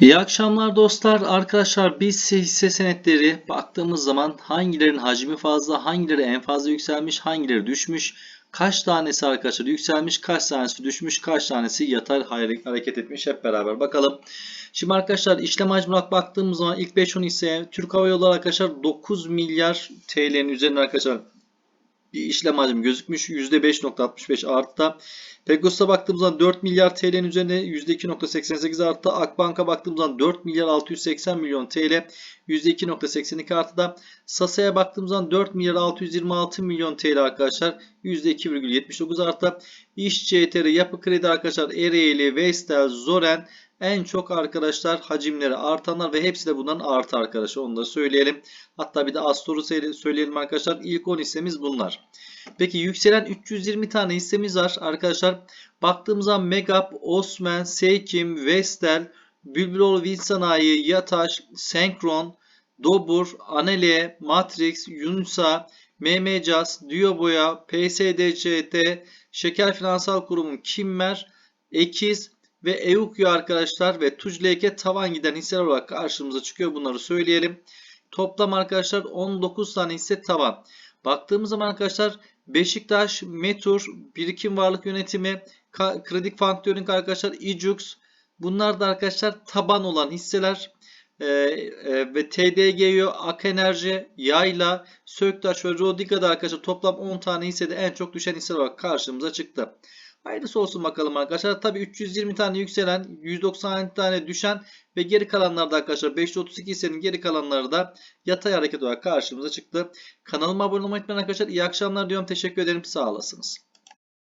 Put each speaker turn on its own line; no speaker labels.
İyi akşamlar dostlar. Arkadaşlar biz hisse senetleri baktığımız zaman hangilerinin hacmi fazla, hangileri en fazla yükselmiş, hangileri düşmüş, kaç tanesi arkadaşlar yükselmiş, kaç tanesi düşmüş, kaç tanesi yatay hare- hareket etmiş hep beraber bakalım. Şimdi arkadaşlar işlem hacmine baktığımız zaman ilk 5-10 hisseye Türk Hava Yolları arkadaşlar 9 milyar TL'nin üzerinde arkadaşlar bir işlem hacmi gözükmüş. %5.65 arttı. Pegasus'a baktığımız zaman 4 milyar TL'nin üzerinde %2.88 arttı. Akbank'a baktığımız zaman 4 milyar 680 milyon TL %2.82 arttı. Sasa'ya baktığımız zaman 4 milyar 626 milyon TL arkadaşlar %2,79 arttı. İş CTR, Yapı Kredi arkadaşlar Ereğli, Vestel, Zoren en çok arkadaşlar hacimleri artanlar ve hepsi de bundan artı arkadaşlar onu da söyleyelim. Hatta bir de Astor'u söyle- söyleyelim arkadaşlar. İlk 10 hissemiz bunlar. Peki yükselen 320 tane hissemiz var arkadaşlar. Baktığımız zaman Megap, Osman, Seykim, Vestel, Bülbüloğlu Wind Sanayi, Yataş, Senkron, Dobur, Anele, Matrix, Yunsa, MMCAS, Diyoboya, PSDCT, Şeker Finansal Kurumu, Kimmer, Ekiz ve Eukyo arkadaşlar ve Tucleke tavan giden hisseler olarak karşımıza çıkıyor. Bunları söyleyelim. Toplam arkadaşlar 19 tane hisse tavan. Baktığımız zaman arkadaşlar Beşiktaş, Metur, Birikim Varlık Yönetimi, Kredi Faktörünk arkadaşlar, İcux. Bunlar da arkadaşlar taban olan hisseler. Ee, e, ve TDGO, Ak Enerji, Yayla, Söktaş ve Rodika'da arkadaşlar toplam 10 tane hissede en çok düşen hisseler olarak karşımıza çıktı. Hayırlısı olsun bakalım arkadaşlar. Tabi 320 tane yükselen, 190 tane düşen ve geri kalanlarda arkadaşlar 532 hissenin geri kalanları da yatay hareket olarak karşımıza çıktı. Kanalıma abone olmayı unutmayın arkadaşlar. İyi akşamlar diyorum. Teşekkür ederim. Sağ olasınız.